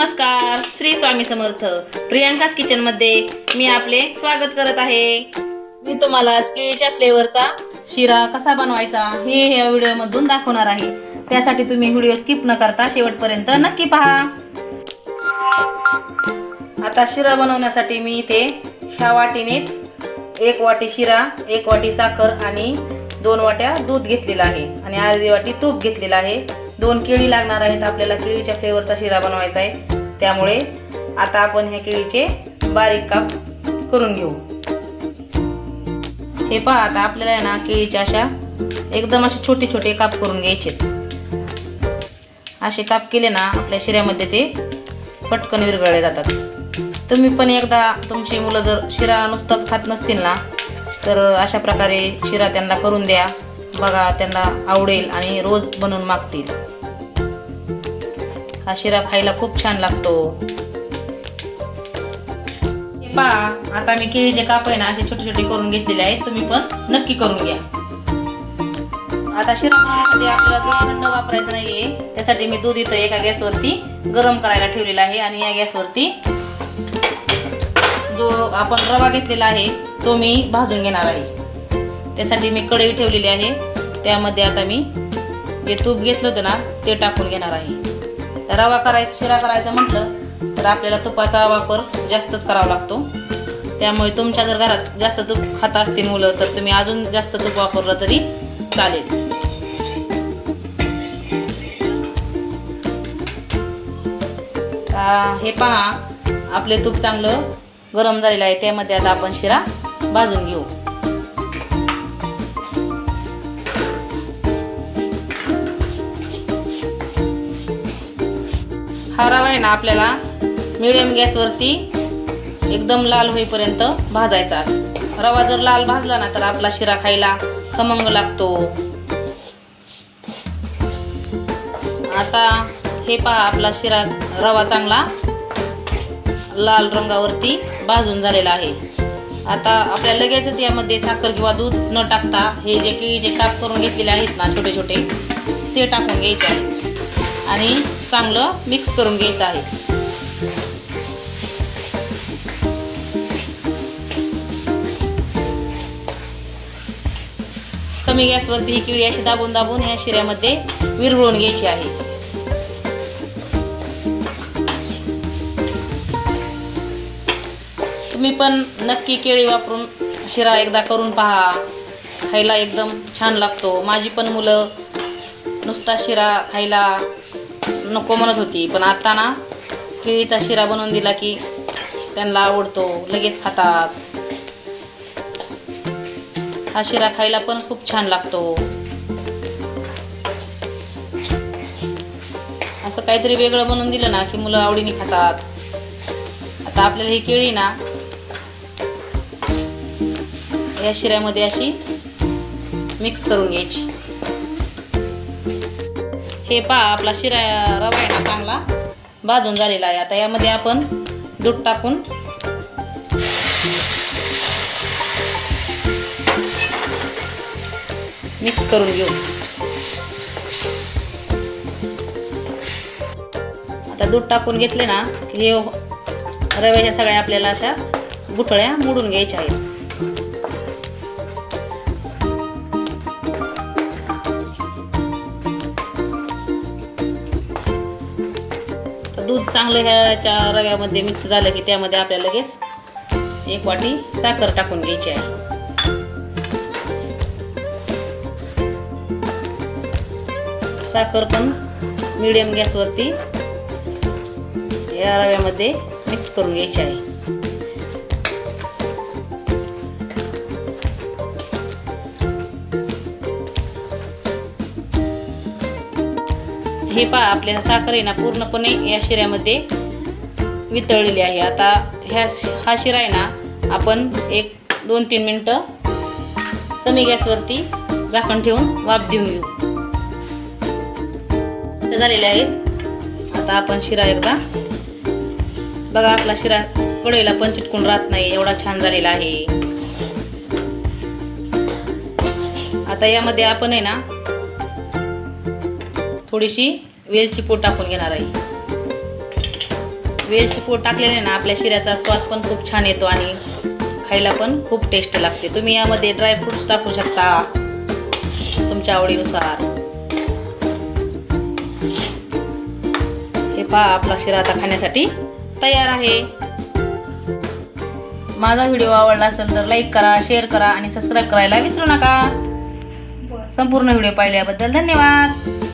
नमस्कार श्री स्वामी समर्थ. प्रियांकाच किचनमध्ये मी आपले स्वागत करत आहे. मी तुम्हाला केळीच्या फ्लेवरचा शिरा कसा बनवायचा हे या व्हिडिओ मधून दाखवणार आहे. त्यासाठी तुम्ही व्हिडिओ स्किप न करता शेवटपर्यंत नक्की पहा. आता शिरा बनवण्यासाठी मी इथे ह्या वाटीनेच एक वाटी शिरा एक वाटी साखर आणि दोन वाट्या दूध घेतलेलं आहे आणि अर्धी वाटी तूप घेतलेलं आहे. दोन केळी लागणार आहेत. आपल्याला केळीच्या फ्लेवरचा शिरा बनवायचा आहे. त्यामुळे आता आपण ह्या केळीचे बारीक काप करून घेऊ. हे पहा आता आपल्याला आहे ना केळीच्या अशा एकदम असे छोटे छोटे काप करून घ्यायचे असे काप केले ना आपल्या शिऱ्यामध्ये ते पटकन विरघळले जातात. तुम्ही पण एकदा तुमची मुलं जर शिरा नुसताच खात नसतील ना तर अशा प्रकारे शिरा त्यांना करून द्या. बघा त्यांना आवडेल आणि रोज बनवून मागतील. हा शिरा खायला खूप छान लागतो. पहा आता मी केळीचे काप आहे ना असे छोटे छोटे करून घेतलेले आहेत. तुम्ही पण नक्की करून घ्या. आता शिरा आपल्याला दूध थंड वापरायचं नाहीये त्यासाठी मी दूध इथं एका गॅसवरती गरम करायला ठेवलेला आहे. आणि या गॅसवरती जो आपण रवा घेतलेला आहे तो मी भाजून घेणार आहे. त्यासाठी मी कढई ठेवलेली आहे. त्यामध्ये आता मी जे तूप घेतलं होतं ना ते टाकून घेणार आहे. रवा करायचा शिरा करायचा म्हटलं तर आपल्याला तुपाचा वापर जास्तच करावा लागतो. त्यामुळे तुमच्या जर घरात जास्त तूप खात असतील मुलं तर तुम्ही अजून जास्त तूप वापरलं तरी चालेल. हे पहा आपले तूप चांगलं गरम झालेलं आहे. त्यामध्ये आता आपण शिरा भाजून घेऊ. हा रवा आहे ना आपल्याला मिडियम गॅसवरती एकदम लाल होईपर्यंत भाजायचा. रवा जर लाल भाजला ना तर आपला शिरा खायला खमंग लागतो. आता हे पहा आपला शिरा रवा चांगला लाल रंगावरती भाजून झालेला आहे. आता आपल्या लगेचच यामध्ये साखर किंवा दूध न टाकता हे जे केळीचे काप करून घेतलेले आहेत ना छोटे छोटे ते टाकून घ्यायचे आहे. आणि चांगलं मिक्स करून घ्यायचं आहे. कमी गॅसवरती ही केळी अशी दाबून दाबून ह्या शिऱ्यामध्ये विरघळून घ्यायची आहे. तुम्ही पण नक्की केळी वापरून शिरा एकदा करून पहा. खायला एकदम छान लागतो. माझी पण मुलं नुसता शिरा खायला नको म्हणत होती. पण आता ना केळीचा शिरा बनवून दिला की त्यांना आवडतो. लगेच खातात. हा शिरा खायला पण खूप छान लागतो. असं काहीतरी वेगळं बनवून दिलं ना की मुलं आवडीने खातात. आता आपल्याला ही केळी ना या शिऱ्यामध्ये अशी मिक्स करून घ्यायची. हे पहा आपला शिरा रवा आहे ना चांगला. भाजून झालेला आहे. आता यामध्ये आपण दूध टाकून मिक्स करून घेऊ. आता दूध टाकून घेतले ना की हे रव्याच्या सगळ्या आपल्याला अशा गुठळ्या मोडून घ्यायच्या आहेत. दूध चांगलं ह्याच्या रव्यामध्ये मिक्स झालं की त्यामध्ये आपल्याला लगेच एक वाटी साखर टाकून घ्यायची आहे. साखर पण मिडियम गॅसवरती या रव्यामध्ये मिक्स करून घ्यायची आहे. हे पहा आपल्या साखर आहे ना पूर्णपणे या शिऱ्यामध्ये वितळलेली आहे. आता ह्या हा शिरा आहे ना आपण एक दोन तीन मिनटं कमी गॅसवरती झाकण ठेवून वाफ देऊन घेऊ. झालेले आहेत. आता आपण शिरा एकदा. बघा आपला शिरा कढईला पण चिटकून राहत नाही एवढा छान झालेला आहे. आता यामध्ये आपण आहे ना थोडीशी वेलची पूड टाकून घेणार आहे. वेलची पूड टाकल्याने ना आपल्या शिऱ्याचा स्वाद पण खूप छान येतो आणि खायला पण खूप टेस्ट लागते. तुम्ही यामध्ये ड्रायफ्रुट्स टाकू शकता तुमच्या आवडीनुसार. हे पहा आपला शिरा आता खाण्यासाठी तयार आहे. माझा व्हिडिओ आवडला असेल तर लाईक करा शेअर करा आणि सबस्क्राईब करायला विसरू नका. संपूर्ण व्हिडिओ पाहिल्याबद्दल धन्यवाद.